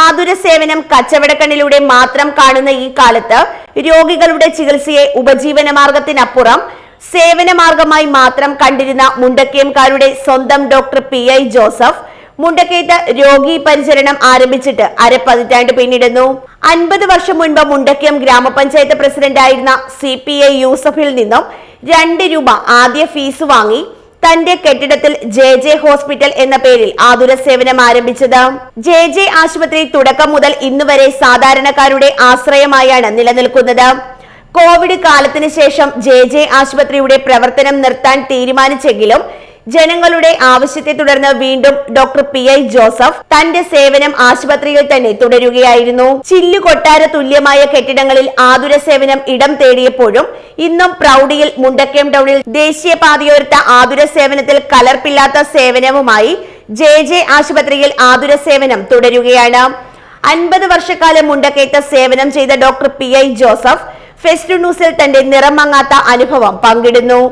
ആതുര സേവനം കച്ചവടക്കണ്ണിലൂടെ മാത്രം കാണുന്ന ഈ കാലത്ത് രോഗികളുടെ ചികിത്സയെ ഉപജീവന മാർഗത്തിനപ്പുറം സേവന മാർഗമായി മാത്രം കണ്ടിരുന്ന മുണ്ടക്കയംകാരുടെ സ്വന്തം ഡോക്ടർ പി ഐ ജോസഫ് മുണ്ടക്കയത്ത് രോഗി പരിചരണം ആരംഭിച്ചിട്ട് അരപ്പതിറ്റാണ്ട് പിന്നിടുന്നു. അൻപത് വർഷം മുൻപ് മുണ്ടക്കയം ഗ്രാമപഞ്ചായത്ത് പ്രസിഡന്റായിരുന്ന സി പി ഐ യൂസഫിൽ നിന്നും രണ്ട് രൂപ ആദ്യ ഫീസ് വാങ്ങി തന്റെ കെട്ടിടത്തിൽ ജെ ജെ ഹോസ്പിറ്റൽ എന്ന പേരിൽ ആതുര സേവനം ആരംഭിച്ചത്. ജെ ജെ ആശുപത്രി തുടക്കം മുതൽ ഇന്നുവരെ സാധാരണക്കാരുടെ ആശ്രയമായാണ് നിലനിൽക്കുന്നത്. കോവിഡ് കാലത്തിന് ശേഷം ജെ ജെ ആശുപത്രിയുടെ പ്രവർത്തനം നിർത്താൻ തീരുമാനിച്ചെങ്കിലും ജനങ്ങളുടെ ആവശ്യത്തെ തുടർന്ന് വീണ്ടും ഡോക്ടർ പി ഐ ജോസഫ് തന്റെ സേവനം ആശുപത്രിയിൽ തന്നെ തുടരുകയായിരുന്നു. ചില്ലു കൊട്ടാര തുല്യമായ കെട്ടിടങ്ങളിൽ ആതുര സേവനം ഇടം തേടിയപ്പോഴും ഇന്നും പ്രൗഢിയിൽ മുണ്ടക്കയം ടൗണിൽ ദേശീയപാതയോരത്ത ആതുര സേവനത്തിൽ കലർപ്പില്ലാത്ത സേവനവുമായി ജെ ജെ ആശുപത്രിയിൽ ആതുര സേവനം തുടരുകയാണ്. അൻപത് വർഷക്കാലം മുണ്ടക്കയത്ത് സേവനം ചെയ്ത doctor P I Joseph fest ന്യൂസിൽ തന്റെ നിറം മങ്ങാത്ത അനുഭവം പങ്കിടുന്നു.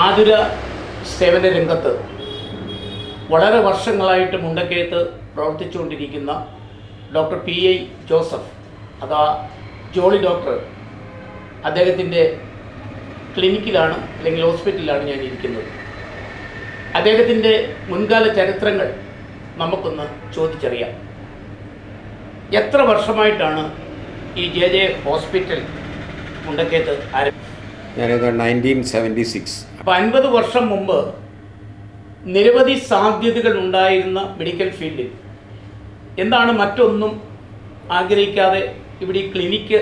ആതുര സേവന രംഗത്ത് വളരെ വർഷങ്ങളായിട്ട് മുണ്ടക്കയത്ത് പ്രവർത്തിച്ചുകൊണ്ടിരിക്കുന്ന ഡോക്ടർ പി ഐ ജോസഫ് അതാ ജോളി ഡോക്ടർ അദ്ദേഹത്തിന്റെ ക്ലിനിക്കിലാണ് അല്ലെങ്കിൽ ഹോസ്പിറ്റലിലാണ് ഞാൻ ഇരിക്കുന്നത്. അദ്ദേഹത്തിന്റെ മുൻകാല ചരിത്രങ്ങൾ നമുക്കൊന്ന് ചോദിച്ചറിയാം. എത്ര വർഷമായിട്ടാണ് ഈ ജെ ജെ ഹോസ്പിറ്റൽ മുണ്ടക്കയത്ത് ആരംഭിച്ചത് ഞാനിത് നയന്റീൻ സെവന്റി സിക്സ് അപ്പോൾ അൻപത് വർഷം മുമ്പ് നിരവധി സാധ്യതകൾ ഉണ്ടായിരുന്ന മെഡിക്കൽ ഫീൽഡിൽ എന്താണ് മറ്റൊന്നും ആഗ്രഹിക്കാതെ ഇവിടെ ഈ ക്ലിനിക്ക്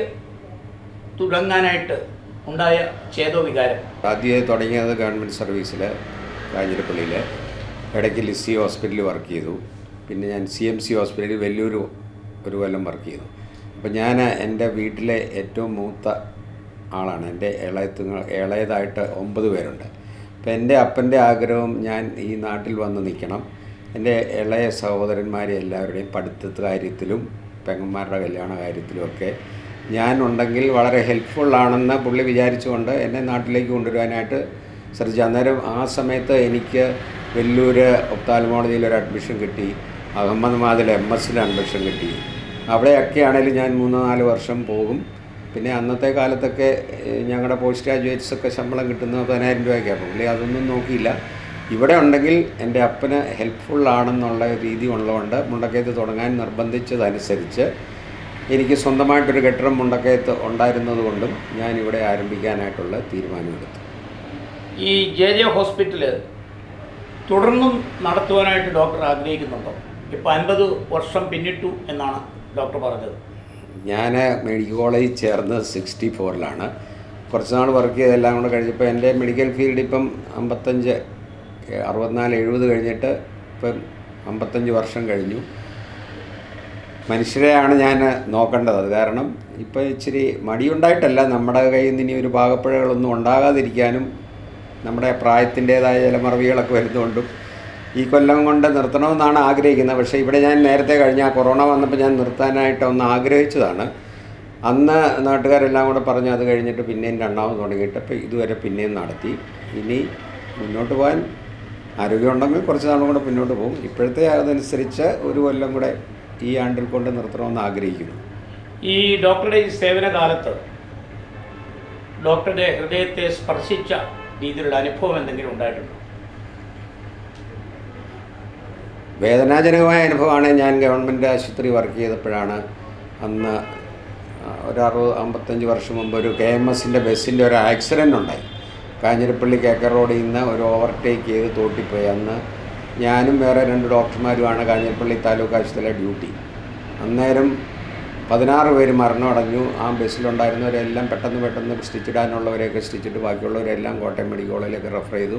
തുടങ്ങാനായിട്ട് ഉണ്ടായ ചേതോവികാരം? ആദ്യമായി തുടങ്ങിയത് ഗവൺമെന്റ് സർവീസിൽ കാഞ്ഞിരപ്പള്ളിയിൽ ഇടയ്ക്ക് ലിസി ഹോസ്പിറ്റലിൽ വർക്ക് ചെയ്തു. പിന്നെ ഞാൻ സി എം സി ഹോസ്പിറ്റലിൽ വലിയൊരു ഒരു കൊല്ലം വർക്ക് ചെയ്തു. അപ്പോൾ ഞാൻ എന്റെ വീട്ടിലെ ഏറ്റവും മൂത്ത ആളാണ്. എന്റെ ഇളയത്തുങ്ങൾ ഇളയതായിട്ട് ഒമ്പത് പേരുണ്ട്. അപ്പം എന്റെ അപ്പന്റെ ആഗ്രഹം ഞാൻ ഈ നാട്ടിൽ വന്ന് നിൽക്കണം. എന്റെ ഇളയ സഹോദരന്മാരെ എല്ലാവരുടെയും പഠിത്ത കാര്യത്തിലും പെങ്ങന്മാരുടെ കല്യാണ കാര്യത്തിലുമൊക്കെ ഞാനുണ്ടെങ്കിൽ വളരെ ഹെൽപ്ഫുള്ളാണെന്ന് പുള്ളി വിചാരിച്ചുകൊണ്ട് എന്നെ നാട്ടിലേക്ക് കൊണ്ടുവരാനായിട്ട് ശ്രദ്ധിച്ചു. അന്നേരം ആ സമയത്ത് എനിക്ക് വെല്ലൂർ ഒപ്താൽമോളജിയിൽ ഒരു അഡ്മിഷൻ കിട്ടി. അഹമ്മദാബാദിൽ എം എസിൽ അഡ്മിഷൻ കിട്ടി. അവിടെയൊക്കെ ആണെങ്കിലും ഞാൻ മൂന്ന് നാല് വർഷം പോകും. പിന്നെ അന്നത്തെ കാലത്തൊക്കെ ഞങ്ങളുടെ പോസ്റ്റ് ഗ്രാജുവേറ്റ്സ് ഒക്കെ ശമ്പളം കിട്ടുന്ന പതിനായിരം രൂപയൊക്കെയാണ് പുള്ളി അതൊന്നും നോക്കിയില്ല. ഇവിടെ ഉണ്ടെങ്കിൽ എന്റെ അപ്പന് ഹെൽപ്ഫുള്ളാണെന്നുള്ള രീതി ഉള്ളതുകൊണ്ട് മുണ്ടക്കയത്ത് തുടങ്ങാൻ നിർബന്ധിച്ചതനുസരിച്ച് എനിക്ക് സ്വന്തമായിട്ടൊരു കെട്ടിടം മുണ്ടക്കയത്ത് ഉണ്ടായിരുന്നതുകൊണ്ടും ഞാൻ ഇവിടെ ആരംഭിക്കാനായിട്ടുള്ള തീരുമാനമെടുത്തു. ഈ ജെ ജെ ഹോസ്പിറ്റൽ തുടർന്നും നടത്തുവാനായിട്ട് ഡോക്ടർ ആഗ്രഹിക്കുന്നുണ്ടോ? ഇപ്പോൾ അൻപത് വർഷം പിന്നിട്ടു എന്നാണ് ഡോക്ടർ പറഞ്ഞത്. ഞാൻ മെഡിക്കൽ കോളേജിൽ ചേർന്നത് സിക്സ്റ്റി ഫോറിലാണ് കുറച്ച് നാൾ വർക്ക് ചെയ്തെല്ലാം കൂടെ കഴിഞ്ഞപ്പോൾ എന്റെ മെഡിക്കൽ ഫീൽഡ് ഇപ്പം അമ്പത്തഞ്ച് അറുപത്തിനാല് എഴുപത് കഴിഞ്ഞിട്ട് ഇപ്പം അമ്പത്തഞ്ച് വർഷം കഴിഞ്ഞു. മനുഷ്യരെയാണ് ഞാൻ നോക്കേണ്ടത്. അത് കാരണം ഇപ്പോൾ ഇച്ചിരി മടിയുണ്ടായിട്ടല്ല നമ്മുടെ കയ്യിൽ നിന്ന് ഇനി ഒരു പാകപ്പിഴകളൊന്നും ഉണ്ടാകാതിരിക്കാനും നമ്മുടെ പ്രായത്തിന്റേതായ ചില മറവികളൊക്കെ വരുന്നതുകൊണ്ടും ഈ കൊല്ലം കൊണ്ട് നിർത്തണമെന്നാണ് ആഗ്രഹിക്കുന്നത്. പക്ഷേ ഇവിടെ ഞാൻ നേരത്തെ കഴിഞ്ഞ കൊറോണ വന്നപ്പോൾ ഞാൻ നിർത്താനായിട്ട് ഒന്ന് ആഗ്രഹിച്ചതാണ്. അന്ന് നാട്ടുകാരെല്ലാം കൂടെ പറഞ്ഞു അത് കഴിഞ്ഞിട്ട് പിന്നെയും രണ്ടാമത് തുടങ്ങിയിട്ട് ഇപ്പോൾ ഇതുവരെ പിന്നെയും നടത്തി. ഇനി മുന്നോട്ട് പോകാൻ ആരോഗ്യമുണ്ടെങ്കിൽ കുറച്ച് നാളും കൂടെ മുന്നോട്ട് പോകും. ഇപ്പോഴത്തെ അതനുസരിച്ച് ഒരു കൊല്ലം കൂടെ ഈ ആണ്ടിൽ കൊണ്ട് നിർത്തണമെന്ന് ആഗ്രഹിക്കുന്നു. ഈ ഡോക്ടറുടെ ഈ സേവന കാലത്ത് ഡോക്ടറുടെ ഹൃദയത്തെ സ്പർശിച്ച രീതിയിലുള്ള അനുഭവം എന്തെങ്കിലും ഉണ്ടായിട്ടുണ്ടോ? വേദനാജനകമായ അനുഭവമാണ് ഞാൻ ഗവൺമെന്റ് ആശുപത്രി വർക്ക് ചെയ്തപ്പോഴാണ് അന്ന് ഒരു അറുപത് അമ്പത്തഞ്ച് വർഷം മുമ്പ് ഒരു കെ എം എസിന്റെ ബസ്സിന്റെ ഒരു ആക്സിഡന്റ് ഉണ്ടായി. കാഞ്ഞിരപ്പള്ളി കേക്കർ റോഡിൽ നിന്ന് ഒരു ഓവർടേക്ക് ചെയ്ത് തോട്ടിപ്പോയി. അന്ന് ഞാനും വേറെ രണ്ട് ഡോക്ടർമാരുമാണ് കാഞ്ഞിരപ്പള്ളി താലൂക്ക് ആശുപത്രിയിലെ ഡ്യൂട്ടി. അന്നേരം പതിനാറ് പേര് മരണമടഞ്ഞു. ആ ബസ്സിലുണ്ടായിരുന്നവരെല്ലാം പെട്ടെന്ന് പെട്ടെന്ന് സ്റ്റിച്ചിടാനുള്ളവരെയൊക്കെ സ്റ്റിച്ചിട്ട് ബാക്കിയുള്ളവരെല്ലാം കോട്ടയം മെഡിക്കൽ കോളേജിലേക്ക് റെഫർ ചെയ്തു.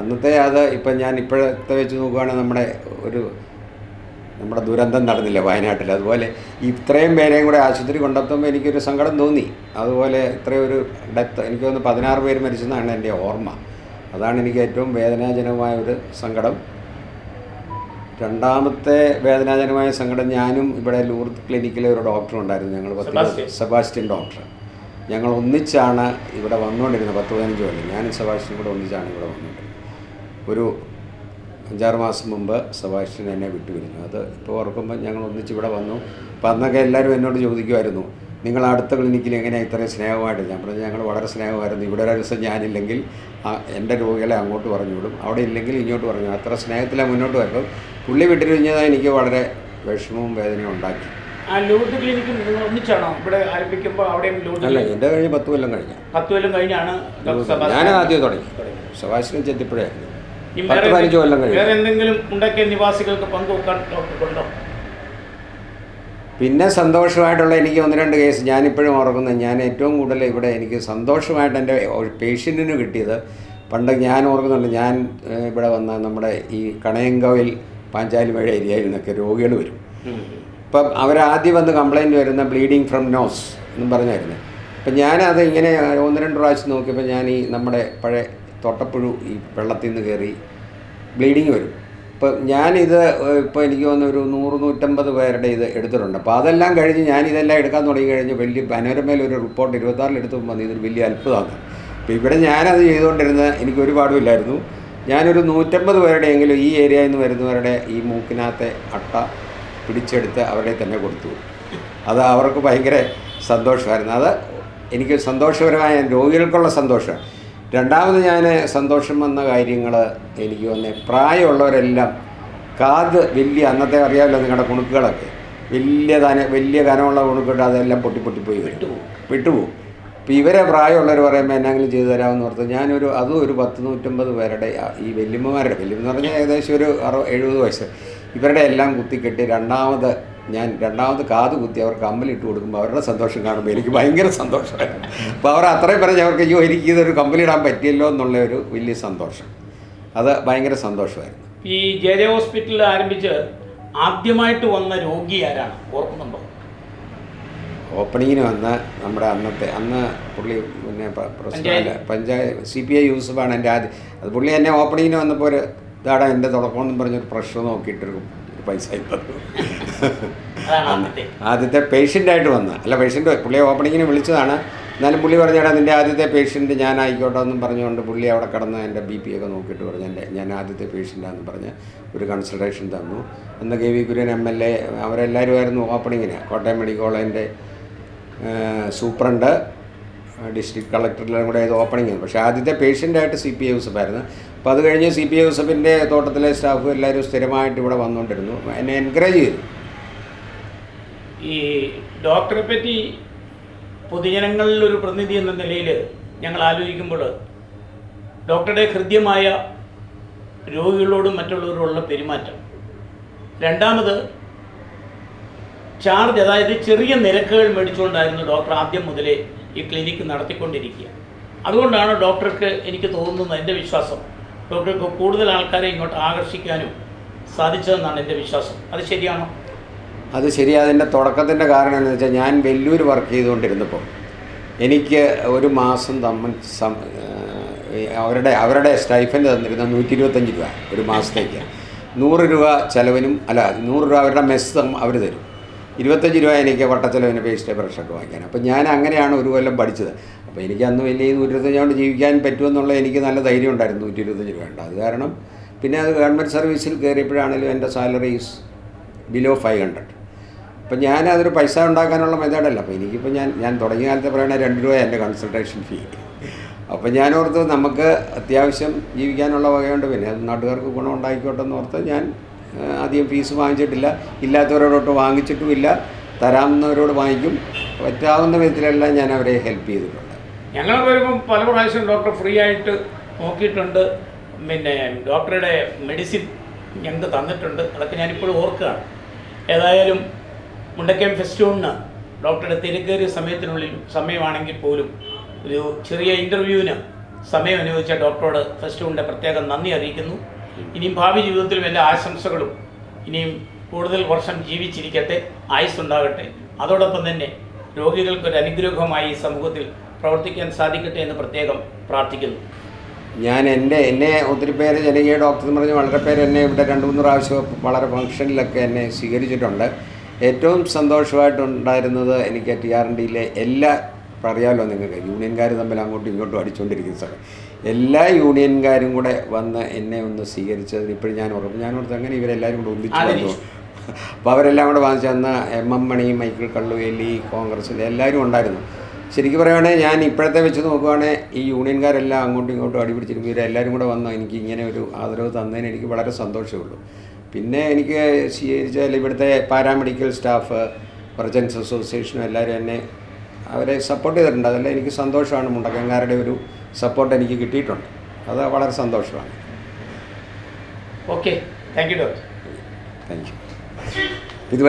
അന്നത്തെ അത് ഇപ്പം ഞാൻ ഇപ്പോഴത്തെ വെച്ച് നോക്കുകയാണെങ്കിൽ നമ്മുടെ ഒരു നമ്മുടെ ദുരന്തം നടന്നില്ല വയനാട്ടിൽ. അതുപോലെ ഇത്രയും പേരെയും കൂടെ ആശുപത്രി കൊണ്ടെത്തുമ്പോൾ എനിക്കൊരു സങ്കടം തോന്നി. അതുപോലെ ഇത്രയും ഒരു ഡെത്ത് എനിക്ക് തോന്നുന്നു പതിനാറ് പേര് മരിച്ചെന്നാണ് എന്റെ ഓർമ്മ. അതാണ് എനിക്ക് ഏറ്റവും വേദനാജനകമായ ഒരു സങ്കടം. രണ്ടാമത്തെ വേദനാജനമായ സങ്കടം ഞാനും ഇവിടെ ലൂർത്ത് ക്ലിനിക്കിലെ ഒരു ഡോക്ടർ ഉണ്ടായിരുന്നു. ഞങ്ങൾ പത്ത് സെബാസ്റ്റ്യൻ. ഡോക്ടർ. ഞങ്ങൾ ഒന്നിച്ചാണ് ഇവിടെ വന്നുകൊണ്ടിരുന്നത്. പത്ത് പതിനഞ്ച് കൊല്ലം. ഞാനും സെബാസ്റ്റ്യൻ കൂടെ ഒന്നിച്ചാണ് ഇവിടെ വന്നുകൊണ്ടിരുന്നത്. ഒരു അഞ്ചാറ് മാസം മുമ്പ് സെബാസ്റ്റ്യൻ എന്നെ വിട്ടുവരുന്നു അത് ഇപ്പോൾ ഓർക്കുമ്പോൾ ഞങ്ങൾ ഒന്നിച്ച് ഇവിടെ വന്നു. അപ്പോൾ അന്നൊക്കെ എല്ലാവരും എന്നോട് ചോദിക്കുമായിരുന്നു നിങ്ങൾ അടുത്ത ക്ലിനിക്കിൽ എങ്ങനെയാണ് ഇത്രയും സ്നേഹമായിട്ട്? ഞാൻ പറഞ്ഞു ഞങ്ങൾ വളരെ സ്നേഹമായിരുന്നു. ഇവിടെ ഒരു ദിവസം ഞാനില്ലെങ്കിൽ എന്റെ രോഗികളെ അങ്ങോട്ട് പറഞ്ഞു വിടും അവിടെ ഇല്ലെങ്കിൽ ഇങ്ങോട്ട് പറഞ്ഞു അത്ര സ്നേഹത്തിലാണ് മുന്നോട്ട് വരുമ്പോൾ പുള്ളി വിട്ടുപിരിഞ്ഞത് എനിക്ക് വളരെ വിഷമവും വേദനയും ഉണ്ടാക്കി. അല്ല എന്റെ കഴിഞ്ഞ് പത്ത് കൊല്ലം കഴിഞ്ഞ. പത്ത് കൊല്ലം കഴിഞ്ഞാണ് ഡോക്ടർ ഞാൻ ആദ്യം തുടങ്ങി. ചെത്തിപ്പുഴയായിരുന്നു ഇനി പത്ത് പതിനഞ്ച് കൊല്ലം കഴിഞ്ഞു. വേറെ എന്തെങ്കിലും ഉണ്ടാക്കിയ നിവാസികൾക്ക് പങ്കുവെക്കാൻ ഡോക്ടർക്കുണ്ടോ? പിന്നെ സന്തോഷമായിട്ടുള്ള എനിക്ക് ഒന്ന് രണ്ട് കേസ് ഞാനിപ്പോഴും ഓർക്കുന്നത് ഞാൻ ഏറ്റവും കൂടുതൽ ഇവിടെ എനിക്ക് സന്തോഷമായിട്ട് എന്റെ പേഷ്യന്റിന് കിട്ടിയത്. പണ്ട് ഞാൻ ഓർക്കുന്നുണ്ട് ഞാൻ ഇവിടെ വന്ന നമ്മുടെ ഈ കണയങ്കോയിൽ പാഞ്ചാലിമഴ ഏരിയയിൽ നിന്നൊക്കെ രോഗികൾ വരും. ഇപ്പം അവരാദ്യം വന്ന് കംപ്ലയിന്റ് വരുന്ന ബ്ലീഡിങ് ഫ്രം നോസ് എന്നും പറഞ്ഞായിരുന്നു. അപ്പം ഞാനത് ഇങ്ങനെ ഒന്ന് രണ്ട് പ്രാവശ്യം നോക്കിയപ്പോൾ ഞാൻ ഈ നമ്മുടെ പഴയ തൊട്ടപ്പുഴു ഈ വെള്ളത്തിൽ നിന്ന് കയറി ബ്ലീഡിങ് വരും. ഇപ്പം ഞാനിത് ഇപ്പോൾ എനിക്ക് തോന്നുന്നു ഒരു നൂറ് നൂറ്റമ്പത് പേരുടെ ഇത് എടുത്തിട്ടുണ്ട്. അപ്പോൾ അതെല്ലാം കഴിഞ്ഞ് ഞാൻ ഇതെല്ലാം എടുക്കാൻ തുടങ്ങി കഴിഞ്ഞ് വലിയ മനോരമയിൽ ഒരു റിപ്പോർട്ട് ഇരുപത്താറിൽ എടുത്ത് വന്നു ഇതൊരു വലിയ അത്ഭുതമാണ്. അപ്പോൾ ഇവിടെ ഞാനത് ചെയ്തുകൊണ്ടിരുന്ന എനിക്ക് ഒരു പാടുമില്ലായിരുന്നു ഞാനൊരു നൂറ്റമ്പത് പേരുടെയെങ്കിലും ഈ ഏരിയയിൽ നിന്ന് വരുന്നവരുടെ ഈ മൂക്കിനകത്തെ അട്ട പിടിച്ചെടുത്ത് അവരുടെ തന്നെ കൊടുത്തു. അത് അവർക്ക് ഭയങ്കര സന്തോഷമായിരുന്നു. അത് എനിക്ക് സന്തോഷപരമായ രോഗികൾക്കുള്ള സന്തോഷം. രണ്ടാമത് ഞാൻ സന്തോഷം വന്ന കാര്യങ്ങൾ എനിക്ക് വന്ന പ്രായമുള്ളവരെല്ലാം കാത് വലിയ അന്നത്തെ അറിയാമല്ലോ നിങ്ങളുടെ കുണുക്കുകളൊക്കെ. വലിയ കന വലിയ ധനമുള്ള കുണുക്കിട്ട് അതെല്ലാം പൊട്ടി പൊട്ടിപ്പോയി വിട്ടുപോകും. വിട്ടുപോകും. ഇപ്പം ഇവരെ പ്രായമുള്ളവർ പറയുമ്പോൾ എന്നെങ്കിലും ചെയ്തു തരാമെന്ന് ഓർത്ത് ഞാനൊരു അതും ഒരു പത്ത് നൂറ്റമ്പത് പേരുടെ ഈ വല്യമ്മമാരുടെ വല്യമ്മെന്ന് പറഞ്ഞാൽ ഏകദേശം ഒരു അറു എഴുപത് വയസ്സ്. ഇവരുടെ എല്ലാം കുത്തിക്കെട്ടി രണ്ടാമത് ഞാൻ രണ്ടാമത് കാത് കുത്തി അവർക്ക് അമ്പലിട്ട് കൊടുക്കുമ്പോൾ അവരുടെ സന്തോഷം കാണുമ്പോൾ എനിക്ക് ഭയങ്കര സന്തോഷമായിരുന്നു. അപ്പോൾ അവർ അത്രയും പറഞ്ഞ് അവർക്ക് അയ്യോ എനിക്ക് ഇതൊരു കമ്പലിടാൻ പറ്റിയല്ലോ എന്നുള്ള ഒരു വലിയ സന്തോഷം. അത് ഭയങ്കര സന്തോഷമായിരുന്നു. ഈ ജെ ജെ ഹോസ്പിറ്റലിൽ ആരംഭിച്ച് ആദ്യമായിട്ട് വന്ന രോഗി ആരാണ്? ഓർക്കുന്നുണ്ടോ? ഓപ്പണിങ്ങിന് വന്ന നമ്മുടെ അന്നത്തെ അന്ന് പുള്ളി പിന്നെ president panchayat. C P I യൂസഫാണ് എന്റെ ആദ്യം അത് പുള്ളി എന്നെ ഓപ്പണിങ്ങിന് വന്നപ്പോൾ ഒരു ഇതാടാ എന്റെ തുടക്കമെന്ന് പറഞ്ഞൊരു പ്രഷർ നോക്കിയിട്ടൊരു പൈസ അതാണ് ആദ്യത്തെ. പേഷ്യന്റായിട്ട് വന്ന. അല്ല പേഷ്യന്റ് പുള്ളിയെ ഓപ്പണിങ്ങിന് വിളിച്ചതാണ്. എന്നാലും പുള്ളി പറഞ്ഞേടാ നിന്റെ ആദ്യത്തെ പേഷ്യന്റ് ഞാൻ ആയിക്കോട്ടെ എന്നും പറഞ്ഞുകൊണ്ട് പുള്ളി അവിടെ കിടന്ന് എന്റെ ബി പി ഒക്കെ നോക്കിയിട്ട് പറഞ്ഞു എന്റെ ഞാൻ ആദ്യത്തെ പേഷ്യന്റാന്ന് പറഞ്ഞ് ഒരു കൺസൾട്ടേഷൻ തന്നു. അന്ന് K V Kurian M L A അവരെല്ലാവരും ആയിരുന്നു ഓപ്പണിങ്ങിന്. കോട്ടയം മെഡിക്കൽ കോളേജിന്റെ സൂപ്രണ്ട് ഡിസ്ട്രിക്ട് കളക്ടറിലും കൂടെ ഇത് ഓപ്പണിങ്. ചെയ്തു പക്ഷേ ആദ്യത്തെ പേഷ്യന്റായിട്ട് സി പി യൂസഫായിരുന്നു. അപ്പോൾ അത് കഴിഞ്ഞ് സി പി യൂസഫിന്റെ തോട്ടത്തിലെ സ്റ്റാഫ് എല്ലാവരും സ്ഥിരമായിട്ട് ഇവിടെ വന്നുകൊണ്ടിരുന്നു. എന്നെ എൻകറേജ് ചെയ്തു. ഈ ഡോക്ടറെ പറ്റി പൊതുജനങ്ങളിൽ ഒരു പ്രതിനിധി എന്ന നിലയിൽ ഞങ്ങൾ ആലോചിക്കുമ്പോൾ ഡോക്ടറുടെ ഹൃദ്യമായ രോഗികളോടും മറ്റുള്ളവരോടുള്ള പെരുമാറ്റം. രണ്ടാമത് ചാർജ് അതായത് ചെറിയ നിരക്കുകൾ മേടിച്ചുകൊണ്ടായിരുന്നു ഡോക്ടർ ആദ്യം മുതലേ ഈ ക്ലിനിക്ക് നടത്തിക്കൊണ്ടിരിക്കുക. അതുകൊണ്ടാണ് ഡോക്ടർക്ക് എനിക്ക് തോന്നുന്നത് എന്റെ വിശ്വാസം ഡോക്ടർക്ക് കൂടുതൽ ആൾക്കാരെ ഇങ്ങോട്ട് ആകർഷിക്കാനും സാധിച്ചതെന്നാണ് എന്റെ വിശ്വാസം. അത് ശരിയാണോ? അത് ശരി അതിന്റെ തുടക്കത്തിന്റെ കാരണം എന്ന് വെച്ചാൽ ഞാൻ വെല്ലൂർ വർക്ക് ചെയ്തുകൊണ്ടിരുന്നപ്പോൾ എനിക്ക് ഒരു മാസം തമ്മിൽ അവരുടെ അവരുടെ സ്റ്റൈഫൻ തന്നിരുന്ന നൂറ്റി ഇരുപത്തഞ്ച് രൂപ ഒരു മാസത്തേക്ക്. നൂറ് രൂപ ചിലവിനും അല്ല നൂറ് രൂപ അവരുടെ മെസ്സ് അവർ തരും. ഇരുപത്തഞ്ച് രൂപ എനിക്ക് വട്ടച്ചെലവിന് പേസ്റ്റ് ബ്രഷൊക്കെ വാങ്ങിക്കാൻ. അപ്പോൾ ഞാൻ അങ്ങനെയാണ് ഒരു കൊല്ലം പഠിച്ചത്. അപ്പോൾ എനിക്ക് അന്ന് വലിയ നൂറ്റി ഇരുപത്തഞ്ച് കൊണ്ട് ജീവിക്കാൻ പറ്റുമെന്നുള്ള എനിക്ക് നല്ല ധൈര്യം ഉണ്ടായിരുന്നു നൂറ്റി ഇരുപത്തഞ്ച് രൂപ ഉണ്ട് അത് കാരണം പിന്നെ അത് ഗവൺമെന്റ് സർവീസിൽ കയറിയപ്പോഴാണെങ്കിലും എന്റെ സാലറീസ് ബിലോ ഫൈവ് ഹൺഡ്രഡ് അപ്പം ഞാൻ അതൊരു പൈസ ഉണ്ടാക്കാനുള്ള മെത്തേഡല്ല അപ്പോൾ എനിക്കിപ്പോൾ ഞാൻ ഞാൻ തുടങ്ങിയ കാലത്ത് പറയണ രണ്ട് രൂപ എന്റെ കൺസൾട്ടേഷൻ ഫീ അപ്പം ഞാൻ ഓർത്ത് നമുക്ക് അത്യാവശ്യം ജീവിക്കാനുള്ള വകയുണ്ട്. പിന്നെ അത് നാട്ടുകാർക്ക് ഗുണം ഉണ്ടായിക്കോട്ടെ എന്ന് ഓർത്ത് ഞാൻ അധികം ഫീസ് വാങ്ങിച്ചിട്ടില്ല. ഇല്ലാത്തവരോടൊട്ട് വാങ്ങിച്ചിട്ടുമില്ല. തരാമെന്നവരോട് വാങ്ങിക്കും. പറ്റാവുന്ന വിധത്തിലെല്ലാം ഞാൻ അവരെ ഹെൽപ്പ് ചെയ്തിട്ടുണ്ട്. ഞങ്ങൾ വരുമ്പം പല പ്രാവശ്യം ഡോക്ടർ ഫ്രീ ആയിട്ട് നോക്കിയിട്ടുണ്ട്. പിന്നെ ഡോക്ടറുടെ മെഡിസിൻ ഞങ്ങൾക്ക് തന്നിട്ടുണ്ട്. അതൊക്കെ ഞാനിപ്പോഴും ഓർക്കുകയാണ്. ഏതായാലും മുണ്ടക്കയം ഫെസ്റ്റിവലിന് ഡോക്ടറുടെ തിരക്കേറിയ സമയത്തിനുള്ളിൽ സമയമാണെങ്കിൽ പോലും ഒരു ചെറിയ ഇന്റർവ്യൂവിന് സമയം അനുവദിച്ച ഡോക്ടറോട് ഫെസ്റ്റിവലിന്റെ പ്രത്യേകം നന്ദി അറിയിക്കുന്നു. ഇനിയും ഭാവി ജീവിതത്തിലും എല്ലാ ആശംസകളും ഇനിയും കൂടുതൽ വർഷം ജീവിച്ചിരിക്കട്ടെ ആയുസ് ഉണ്ടാകട്ടെ അതോടൊപ്പം തന്നെ രോഗികൾക്കൊരു അനുഗ്രഹമായി ഈ സമൂഹത്തിൽ പ്രവർത്തിക്കാൻ സാധിക്കട്ടെ എന്ന് പ്രത്യേകം പ്രാർത്ഥിക്കുന്നു. ഞാൻ എന്റെ എന്നെ ഒത്തിരി പേര് ജനകീയ ഡോക്ടർ എന്ന് പറഞ്ഞ് വളരെ പേര് എന്നെ ഇവിടെ രണ്ട് മൂന്ന് പ്രാവശ്യം വളരെ ഫംഗ്ഷനിലൊക്കെ എന്നെ സ്വീകരിച്ചിട്ടുണ്ട്. ഏറ്റവും സന്തോഷമായിട്ടുണ്ടായിരുന്നത് എനിക്ക് ടി ആർ എൻ ഡിയിലെ എല്ലാ പറയാമല്ലോ നിങ്ങൾക്ക് യൂണിയൻകാർ തമ്മിൽ അങ്ങോട്ടും ഇങ്ങോട്ടും അടിച്ചുകൊണ്ടിരിക്കുന്ന സ്ഥലം. എല്ലാ യൂണിയൻകാരും കൂടെ വന്ന് എന്നെ ഒന്ന് സ്വീകരിച്ചതിന് ഇപ്പോഴും ഞാൻ ഉറപ്പ്. ഞാൻ ഓർത്ത് അങ്ങനെ ഇവരെല്ലാവരും കൂടെ ഒന്നിച്ചു വന്നു. അപ്പോൾ അവരെല്ലാം കൂടെ വാങ്ങിച്ചു അന്ന് M M Mani Michael Kalluveli Congress എല്ലാവരും ഉണ്ടായിരുന്നു. ശരിക്കും പറയുകയാണെങ്കിൽ ഞാൻ ഇപ്പോഴത്തെ വെച്ച് നോക്കുകയാണെങ്കിൽ ഈ യൂണിയൻകാരെല്ലാം അങ്ങോട്ടും ഇങ്ങോട്ടും അടിപിടിച്ചിരിക്കും ഇവരെല്ലാവരും കൂടെ വന്ന് എനിക്ക് ഇങ്ങനെ ഒരു ആദരവ് തന്നതിന് എനിക്ക് വളരെ സന്തോഷമുള്ളൂ പിന്നെ എനിക്ക് സ്വീകരിച്ചാൽ ഇവിടുത്തെ പാരാമെഡിക്കൽ സ്റ്റാഫ് പ്രജൻസ് അസോസിയേഷനും എല്ലാവരും എന്നെ അവരെ സപ്പോർട്ട് ചെയ്തിട്ടുണ്ട്. അതെല്ലാം എനിക്ക് സന്തോഷമാണ്. മുണ്ടക്കങ്ങാരുടെ ഒരു സപ്പോർട്ട് എനിക്ക് കിട്ടിയിട്ടുണ്ട്. അത് വളരെ സന്തോഷമാണ്. Okay thank you doctor thank you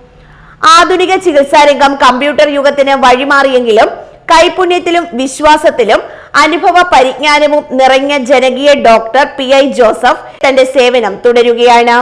ആധുനിക ചികിത്സാരംഗം കമ്പ്യൂട്ടർ യുഗത്തിന് വഴിമാറിയെങ്കിലും കൈപുണ്യത്തിലും വിശ്വാസത്തിലും അനുഭവ പരിജ്ഞാനവും നിറഞ്ഞ ജനകീയ ഡോക്ടർ പി ഐ ജോസഫ് തന്റെ സേവനം തുടരുകയാണ്.